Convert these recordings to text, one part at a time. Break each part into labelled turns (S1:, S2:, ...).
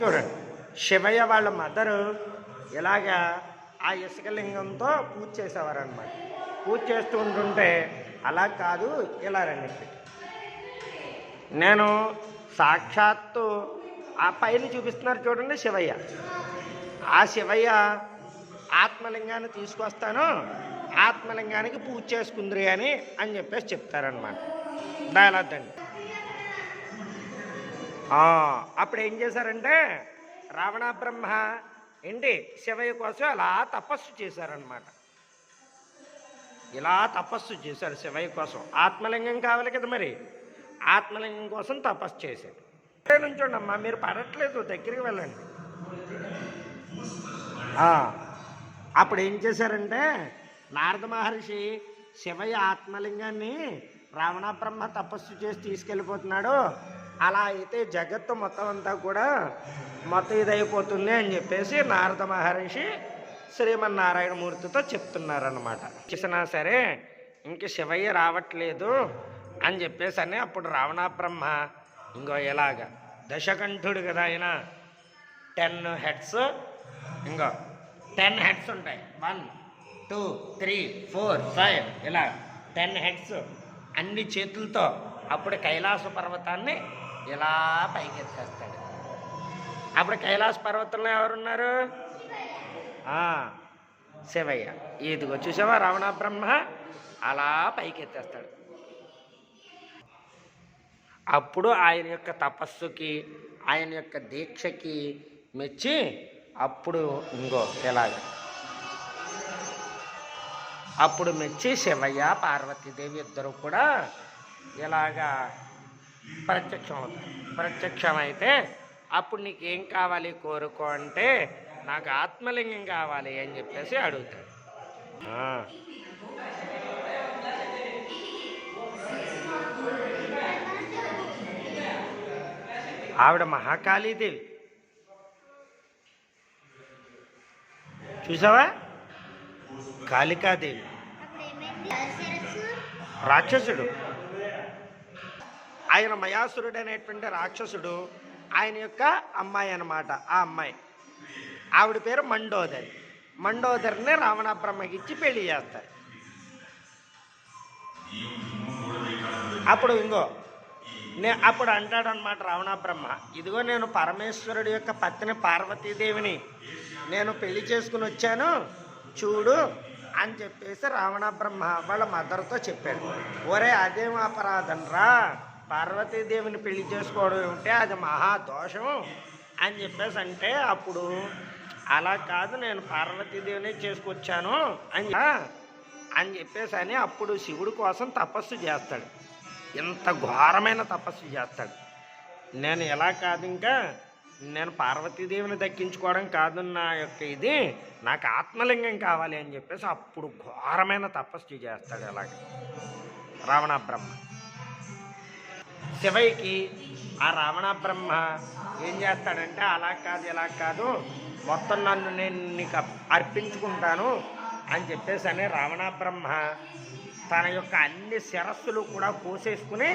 S1: చూడండి. శివయ్య వాళ్ళ మదరు ఇలాగా ఆ ఇసుక లింగంతో పూజ చేసేవారనమాట పూజ చేస్తూ ఉంటుంటే అలా కాదు ఇలా రండి నేను సాక్షాత్తు ఆ పైన చూపిస్తున్నారు చూడండి శివయ్య. ఆ శివయ్య ఆత్మలింగాన్ని తీసుకొస్తాను ఆత్మలింగానికి పూజ చేసుకుందిరి అని అని చెప్పేసి చెప్తారనమాట దాని అర్థండి అప్పుడు ఏం చేశారంటే రావణ బ్రహ్మ ఏంటి శివయ్య కోసం అలా తపస్సు చేశారనమాట ఇలా తపస్సు చేశారు శివయ్య కోసం. ఆత్మలింగం కావాలి కదా మరి. ఆత్మలింగం కోసం తపస్సు చేశారు. నుంచోండమ్మా నుంచోండి అమ్మా మీరు పడట్లేదు దగ్గరికి వెళ్ళండి. అప్పుడు ఏం చేశారంటే నారద మహర్షి శివయ్య ఆత్మలింగాన్ని రావణ బ్రహ్మ తపస్సు చేసి తీసుకెళ్ళిపోతున్నాడు. అలా అయితే జగత్తు మొత్తం అంతా కూడా మొత్తం ఇదైపోతుంది అని చెప్పేసి నారద మహర్షి శ్రీమన్నారాయణమూర్తితో చెప్తున్నారనమాట చేసినా సరే ఇంక శివయ్య రావట్లేదు అని చెప్పేసి అని అప్పుడు రావణ బ్రహ్మ ఇంకో ఎలాగా దశకంఠుడు కదా ఆయన. టెన్ హెడ్స్ ఇంకో టెన్ హెడ్స్ ఉంటాయి. One two three four five ఇలా టెన్ హెడ్స్ అన్ని చేతులతో అప్పుడు కైలాస పర్వతాన్ని ఇలా పైకి ఎత్తేస్తాడు అప్పుడు కైలాస పర్వతంలో ఎవరున్నారు? శివయ్య. ఇదిగో చూసావా రావణ బ్రహ్మ? అలా పైకెత్తేస్తాడు. అప్పుడు ఆయన యొక్క తపస్సుకి ఆయన యొక్క దీక్షకి మెచ్చి అప్పుడు ఇంకో ఎలాగ? అప్పుడు మెచ్చి శివయ్య పార్వతీదేవి ఇద్దరు కూడా ఇలాగా ప్రత్యక్షం అవుతారు ప్రత్యక్షమైతే అప్పుడు నీకు ఏం కావాలి కోరుకో అంటే నాకు ఆత్మలింగం కావాలి అని చెప్పేసి అడుగుతాడు. ఆవిడ మహాకాళీదేవి చూసావా? కాళికాదేవి రాక్షసుడు. ఆయన మయాసురుడు అనేటువంటి రాక్షసుడు ఆయన యొక్క అమ్మాయి అనమాట ఆ అమ్మాయి. ఆవిడ పేరు మండోదరి. మండోదరిని రావణ బ్రహ్మకిచ్చి పెళ్ళి చేస్తారు. అప్పుడు ఇంకో నే అప్పుడు అంటాడు అనమాట రావణ బ్రహ్మ ఇదిగో నేను పరమేశ్వరుడి యొక్క పత్ని పార్వతీదేవిని నేను పెళ్ళి చేసుకుని వచ్చాను చూడు అని చెప్పేసి రావణ బ్రహ్మ వాళ్ళ మదర్తో చెప్పాడు. ఒరే అదేం అపరాధం రా? పార్వతీదేవిని పెళ్ళి చేసుకోవడం ఉంటే అది మహా దోషం అని చెప్పేసి అంటే అప్పుడు అలా కాదు నేను పార్వతీదేవినే చేసుకొచ్చాను అని అని చెప్పేసి అని అప్పుడు శివుడి కోసం తపస్సు చేస్తాడు. ఇంత ఘోరమైన తపస్సు చేస్తాడు. నేను ఎలా కాదు ఇంకా నేను పార్వతీదేవిని దక్కించుకోవడం కాదు నా యొక్క ఇది నాకు ఆత్మలింగం కావాలి అని చెప్పేసి అప్పుడు ఘోరమైన తపస్సు చేస్తాడు అలాగే. రావణ బ్రహ్మ. శివయ్యకి ఆ రావణ బ్రహ్మ ఏం చేస్తాడంటే అలా కాదు ఇలా కాదు మొత్తం నన్ను నేను నీకు అప్- అర్పించుకుంటాను అని చెప్పేసి అని రావణ బ్రహ్మ తన యొక్క అన్ని శిరస్సులు కూడా కోసేసుకుని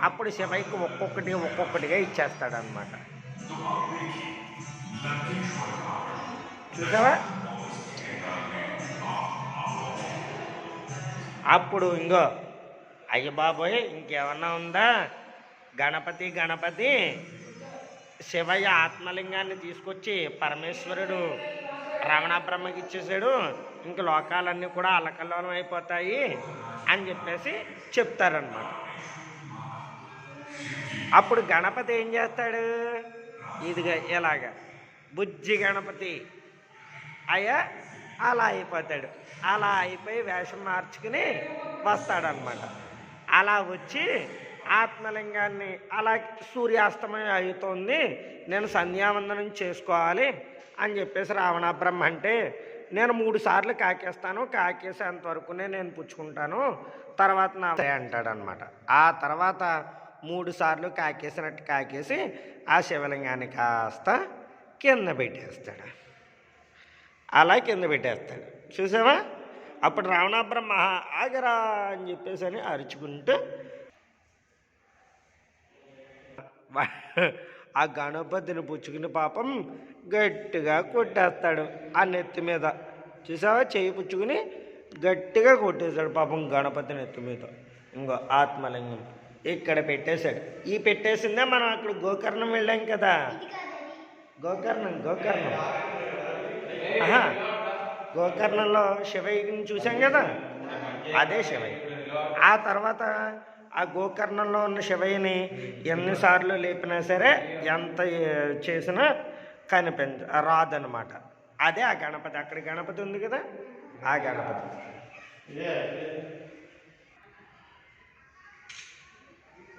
S1: అప్పుడు శివయ్యకి ఒక్కొక్కటి ఒక్కొక్కటిగా ఇచ్చేస్తాడనమాట చూసావా? అప్పుడు ఇంకో అయ్య బాబోయ్ ఇంకేమన్నా ఉందా? గణపతి గణపతి. శివయ్య ఆత్మలింగాన్ని తీసుకొచ్చి పరమేశ్వరుడు రమణ బ్రహ్మకి ఇచ్చేసాడు. ఇంక లోకాలన్నీ కూడా అలకల్లోలం అయిపోతాయి అని చెప్పేసి చెప్తారనమాట అప్పుడు గణపతి ఏం చేస్తాడు? ఇదిగా ఇలాగ. బుజ్జి గణపతి అయ్యా అలా అయిపోతాడు. అలా అయిపోయి వేషం మార్చుకుని వస్తాడనమాట అలా వచ్చి ఆత్మలింగాన్ని అలా సూర్యాస్తమయం అవుతోంది నేను సంధ్యావందనం చేసుకోవాలి అని చెప్పేసి రావణ బ్రహ్మ అంటే నేను మూడు సార్లు కాకేస్తాను. కాకేసేంతవరకునే నేను పుచ్చుకుంటాను. తర్వాత నా అంటాడనమాట. ఆ తర్వాత మూడు సార్లు కాకేసినట్టు కాకేసి ఆ శివలింగాన్ని కాస్త కింద పెట్టేస్తాడు. అలా కింద పెట్టేస్తాడు. చూసావా? అప్పుడు రావణ బ్రహ్మ ఆగరా అని చెప్పేసి అని అరుచుకుంటూ ఆ గణపతిని పుచ్చుకుని పాపం గట్టిగా కొట్టేస్తాడు ఆ నెత్తి మీద. చూసావా? చేయి పుచ్చుకుని గట్టిగా కొట్టేశాడు పాపం గణపతి నెత్తి మీద. ఇంకో ఆత్మలింగం ఇక్కడ పెట్టేశాడు. ఈ పెట్టేసిందే మనం అక్కడ గోకర్ణం వెళ్ళాం కదా. గోకర్ణం గోకర్ణం. ఆహా. గోకర్ణంలో శివయ్యని చూసాం కదా? అదే శివయ్య. ఆ తర్వాత ఆ గోకర్ణంలో ఉన్న శివయ్యని ఎన్నిసార్లు లేపినా సరే ఎంత చేసినా కనిపించ రాదనమాట అదే ఆ గణపతి. అక్కడ గణపతి ఉంది కదా? ఆ గణపతి.